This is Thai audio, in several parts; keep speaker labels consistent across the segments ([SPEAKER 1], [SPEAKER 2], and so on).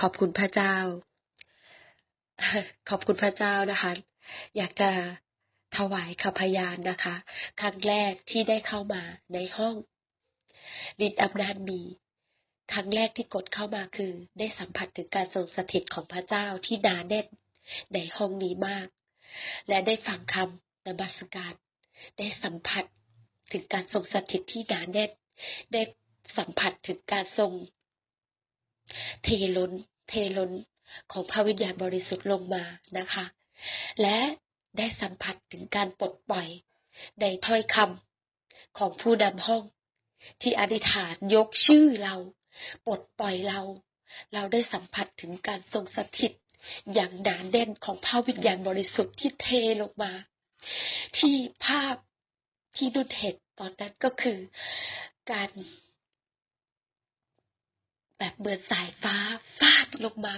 [SPEAKER 1] ขอบคุณพระเจ้า ขอบคุณพระเจ้านะคะ อยากจะถวายคำพยานนะคะ ครั้งแรกที่ได้เข้ามาในห้องฤทธิ์อำนาจมี ครั้งแรกที่กดเข้ามาคือ ได้สัมผัสถึงการทรงสถิตของพระเจ้าที่หนาแน่นในห้องนี้มาก และได้ฟังคำนมัสการได้สัมผัสถึงการทรงสถิตที่หนาแน่นได้สัมผัสถึงการทรง เทล้น เทล้นของพระวิญญาณบริสุทธิ์ลงมานะคะ และได้สัมผัสถึงการปลดปล่อยในถ้อยคำของผู้นำห้อง ที่อธิษฐานยกชื่อเราปลดปล่อยเรา เราได้สัมผัสถึงการทรงสถิตอย่างหนานแน่นของพระวิญญาณบริสุทธิ์ที่เทลงมา ที่ภาพที่นุนเห็นตอนนั้นก็คือ การ แบบเหมือนสายฟ้าฟาดลงมา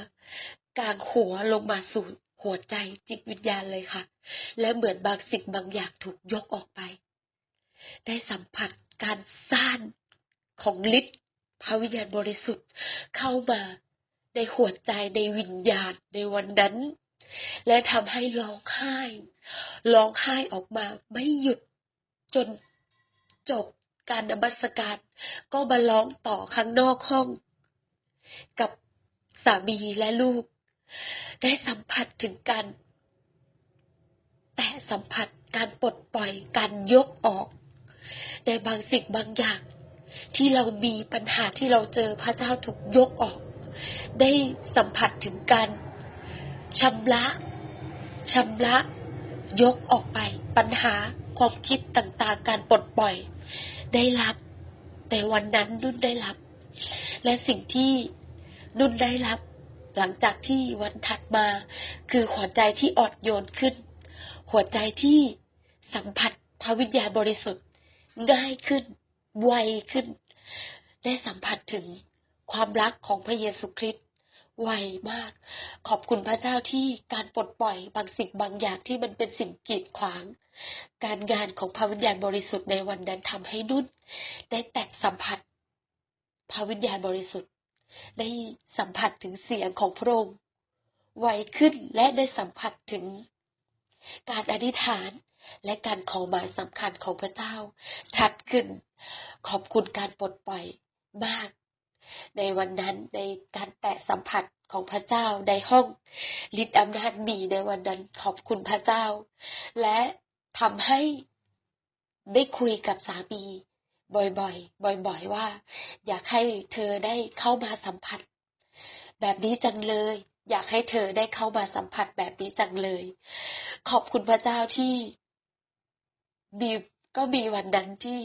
[SPEAKER 1] กลางหัวลงมาสู่หัวใจจิตวิญญาณเลยค่ะ และเหมือนบางสิ่งบางอย่างถูกยกออกไป ได้สัมผัสการซ่านของฤทธิ์พระวิญญาณบริสุทธิ์เข้ามาในหัวใจในวิญญาณในวันนั้น และทำให้ร้องไห้ร้องไห้ออกมาไม่หยุดจนจบการนมัสการก็มาร้องต่อข้างนอกห้อง กับสามีและลูก ได้สัมผัสถึงการแตะสัมผัสการปลดปล่อยการยกออก ในบางสิ่งบางอย่าง ที่เรามีปัญหาที่เราเจอพระเจ้าถูกยกออก ได้สัมผัสถึงการชำระชำระยกออกไป ปัญหาความคิดต่างๆ การปลดปล่อย ได้รับ แต่วันนั้นนุ่นได้รับ และสิ่งที่นุ่นได้รับ หลังจากที่วันถัดมา คือหัวใจที่อ่อนโยนขึ้น หัวใจที่สัมผัสพระวิญญาณบริสุทธิ์ ง่ายขึ้น ไวขึ้น ได้สัมผัสถึงความรักของพระเยซูคริสต์ไวมาก ขอบคุณพระเจ้าที่การปลดปล่อยบางสิ่งบางอย่างที่มันเป็นสิ่งกีดขวาง การงานของพระวิญญาณบริสุทธิ์ในวันนั้นทำให้นุ่น ได้แตะสัมผัส พระวิญญาณบริสุทธิ์ ได้สัมผัสถึงเสียงของพระองค์ไวขึ้นและได้สัมผัสถึง การอธิษฐานและการขอหมายสำคัญของพระเจ้าชัดขึ้น ขอบคุณการปลดปล่อยมาก ในวันนั้นในการแตะสัมผัสของพระเจ้าในห้องฤทธิ์อำนาจมีในวันนั้นขอบคุณพระเจ้า และทำให้ได้คุยกับสามี บ่อยๆ บ่อย ๆ ว่า อยากให้เธอได้เข้ามาสัมผัส แบบนี้จังเลย อยากให้เธอได้เข้ามาสัมผัสแบบนี้จังเลย ขอบคุณพระเจ้าที่มีก็มีวันนั้นที่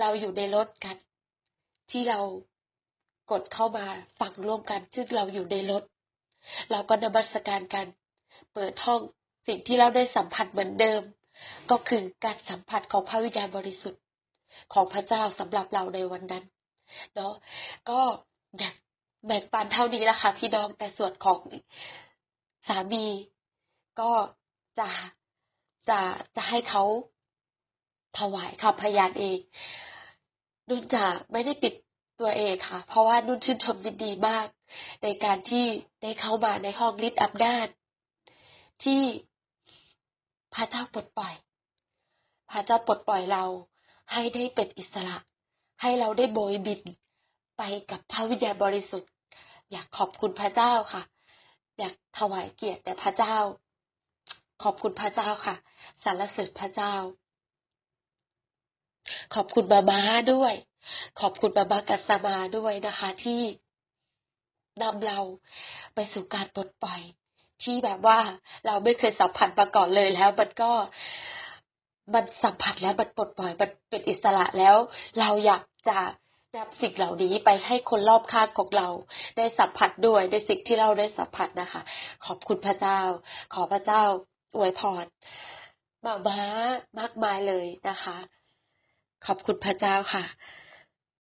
[SPEAKER 1] เราอยู่ในรถกัน ที่เรากดเข้ามาฟังร่วมกัน ซึ่งเราอยู่ในรถ เราก็นมัสการกัน เปิดห้องสิ่งที่เราได้สัมผัสเหมือนเดิม ก็คือการสัมผัสของพระวิญญาณบริสุทธิ์ ของพระเจ้าสำหรับเราในวันนั้นเนาะก็อยาแบ่งปันเท่านี้ละค่ะพี่น้องแต่ส่วนของสามีก็จะจะจะให้เขาถวายคำพยานเอง นุ่นจะไม่ได้ปิดตัวเองค่ะ เพราะว่านุ่นชื่นชมยินดีมาก ในการที่ได้เข้ามาในห้องฤทธิ์อำนาจที่พระเจ้าปลดปล่อย พระเจ้าปลดปล่อยเรา ให้ได้เป็นอิสระ ให้เราได้โบยบิน ไปกับพระวิญญาณบริสุทธิ์ อยากขอบคุณพระเจ้าค่ะ อยากถวายเกียรติแด่พระเจ้า ขอบคุณพระเจ้าค่ะสรรเสริญพระเจ้า ขอบคุณมามาด้วย ขอบคุณมามากัสมาด้วยนะคะ ที่นำเราไปสู่การปลดปล่อยที่แบบว่าเราไม่เคยสัมผัสมาก่อนเลยแล้วมันก็ มันสัมผัสแล้วมันปลดปล่อยมันเป็นอิสระแล้ว เราอยากจะนำสิ่งเหล่านี้ไปให้คนรอบข้างของเรา ได้สัมผัสด้วยในสิ่งที่เราได้สัมผัสนะคะ ขอบคุณพระเจ้า ขอพระเจ้าอวยพรมาม้ามากมายเลยนะคะ ขอบคุณพระเจ้าค่ะ